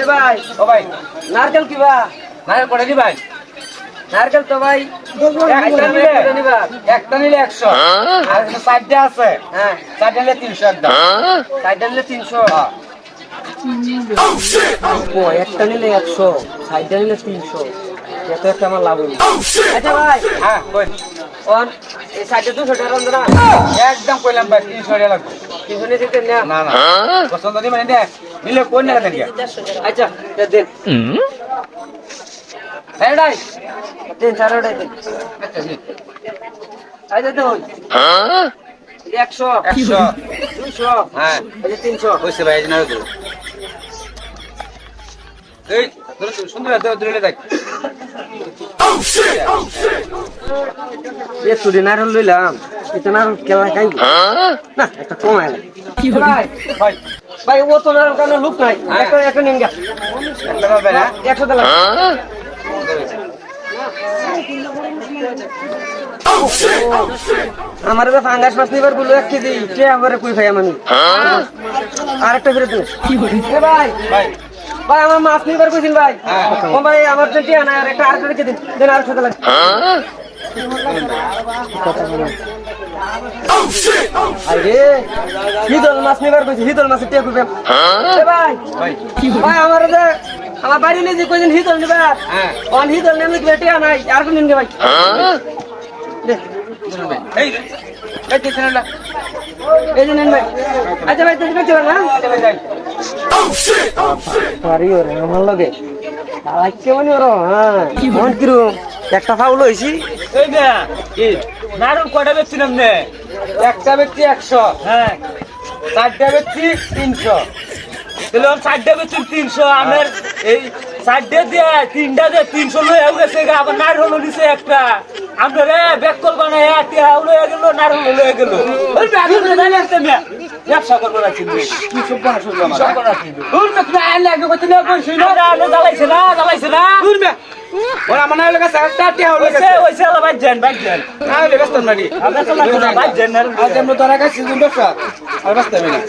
এ ভাই ও ভাই নারকেল কি বা নারকেল করে ভাই? নারকেল তো ভাই একটা নিলে একটা নিলে একশো। আর চারটে আছে। হ্যাঁ। চারটে নিলে তিনশো একদম। সাইডটা নিলে তিনশো। ও একটা নিলে একশো সাইডটা নিলে তিনশো। এত একটা আমার লাভ হইল আচ্ছা ভাই। হ্যাঁ কই? ওর এই সাইডে দুশো টাকা একদম কইলাম ভাই তিনশো টাকা লাগবে। তিনশো নিয়ে না। না না। পছন্দ মানে নে নিলে কোন না দেন আচ্ছা তা দিন হ্যাঁ নাই দিন চার ওটাই দিন আচ্ছা দেখুন একশো। একশো। দুইশো। হ্যাঁ। আচ্ছা তিনশো। হয়েছে ভাই এই জন্য আরও এই ধরো সুন্দর ধরে দেখ। এ চুরি নারল লইলাম। এটা নারল কেলা খাই না একটা কমায় না ভাই ভাই ভাই ও তো নারল কারণে লুক নাই। হ্যাঁ। একটা একটা নিন গা। একটা না একশো দিলাম আমার তো ফাঙ্গাস মাছ নিবারগুলো এক কেজি। কে আবার কুই খাই আমি আর একটা ফেরত ভাই ভাই ভাই আমার মাছ নিবার কইছেন ভাই। হ্যাঁ। ও ভাই আমার জন্য টিয়া নাই আর একটা আর দিন। দেন আর সাথে লাগে আরে হিদল মাছ নিবার কইছি হিদল মাছ টিয়া কইবেন এ ভাই ভাই। ভাই আমার যে আমার বাড়ি নিয়ে যে কইছেন হিদল নিবার হ্যাঁ। অন হিদল নেমে কি টিয়া নাই আর কোন নিন গে ভাই? দে, এই এই দিছেন না এই যে নেন ভাই। আচ্ছা ভাই তুমি করতে পারবেন না চলে যাই। পারি ওরে আমার লগে। ওরো হ্যাঁ? মন কিরম একটা ফাউল হইছি। এই না কি নারুল কয়টা বেচছিলাম নে? একটা ব্যক্তি একশো। হ্যাঁ। চারটা ব্যক্তি তিনশো। তাহলে চারটে তিনশো আমার এই চারটে দিয়ে তিনটা দিয়ে তিনশো লয়ে গেছে আবার নার হলো একটা। আমরা রে ব্যাক করব না একটা লয়ে গেল লয়ে গেল। ব্যবসা করব না কিন্তু। কি সব বানা সব তুমি আইলে আগে কইতে না কইছি না জ্বালাইছে না জ্বালাইছে না। দূর মে। ওরা আমার নাম কাছে একটা টিয়া হল যান যান আমরা তো লাগবে না বাইর যান আজ আমরা তো রাখা সিজন ব্যবসা। আর না।